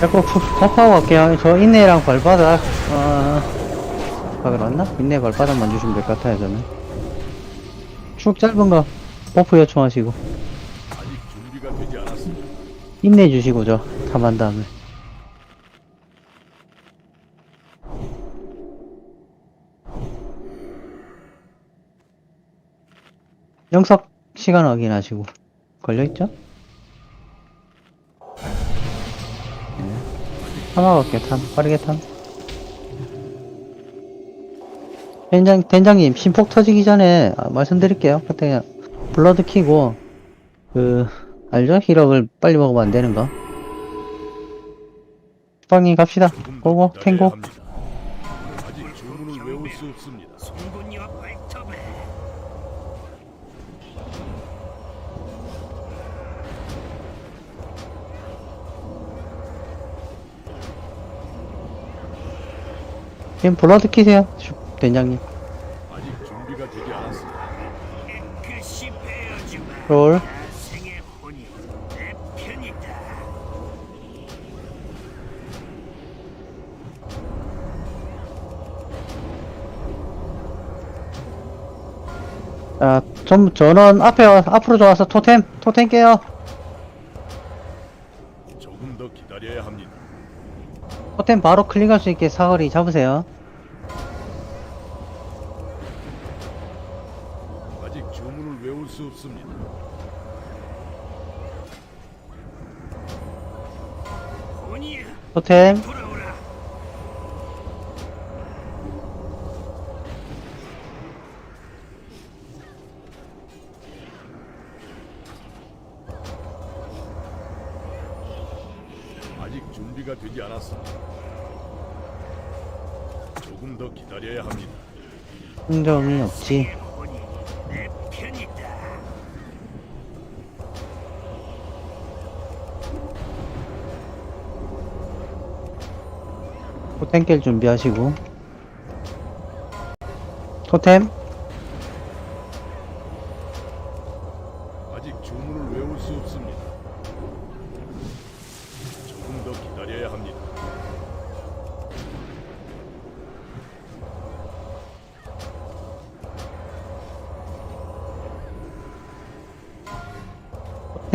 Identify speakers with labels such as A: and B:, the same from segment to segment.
A: 자꾸 컵하고 갈게요. 저 인내랑 발바닥, 어, 발바닥 맞나? 인내 발바닥만 주시면 될 것 같아요, 저는. 쭉 짧은 거, 버프 요청하시고. 인내 주시고, 저, 탐한 다음에. 영석 시간 확인하시고. 걸려있죠? 탐하 갈게요, 탐. 빠르게 탐. 된장, 된장님, 심폭 터지기 전에 아, 말씀드릴게요. 그때 블러드 키고, 그, 알죠? 히럭을 빨리 먹으면 안 되는 거. 빵님 갑시다. 고고, 탱고.
B: 아직 주문을 외울 수 없습니다.
C: 송곳니와 발톱
A: 지금 블러드 키세요. 슉, 된장님. 롤. 아, 좀, 전원 앞에, 와- 앞으로 좋아서 토템, 토템 깨요.
B: 조금 더 기다려야 합니다.
A: 토템 바로 클릭할 수 있게 사거리 잡으세요.
B: 아직 주문을 외울 수 없습니다.
C: 돌아오라
B: 아직 준비가 되지 않았습니다. 조금 더 기다려야 합니다.
A: 흥정이 없지.
C: 내 편이다
A: 토템 깰 준비하시고. 토템.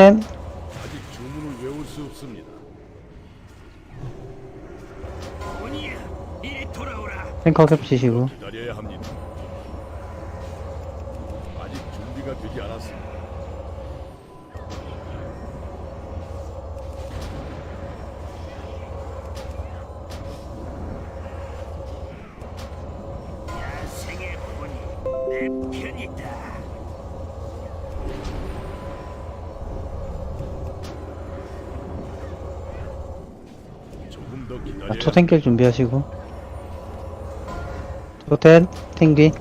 A: 토템.
B: 아직 주문을 외울 수 없습니다.
C: 혼이야 이리 돌아오라
A: 탱커 겹치시고.
B: 기다려야 합니다. 아직 준비가 되지 않았습니다.
A: 아, 깰 준비하시고. 토템, 탱귀.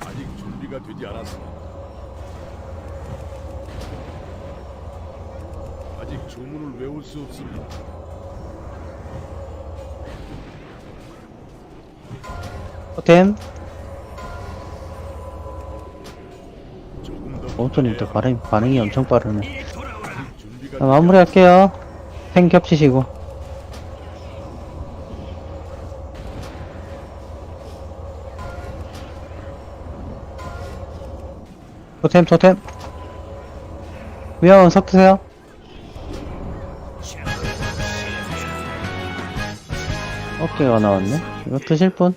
B: 아직 준비가 되지 않았습니다. 아직 주문을 외울 수 없습니다.
A: 토템. 오토님 또 반응, 반응이 엄청 빠르네. 자, 마무리할게요. 탱 겹치시고. 토템, 토템. 위험한 석 드세요. 어깨가 나왔네. 이거 드실 분?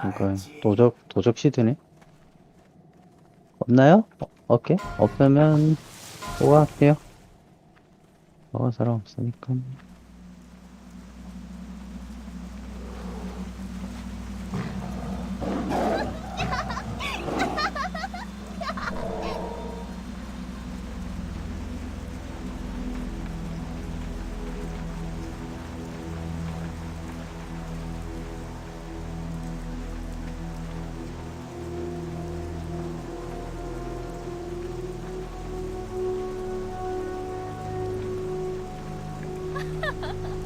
A: 그러니까 도적 도적 시드네. 없나요? 어, 어깨? 없으면 뭐가 할게요. 어 사람 없으니까. 哈哈哈哈。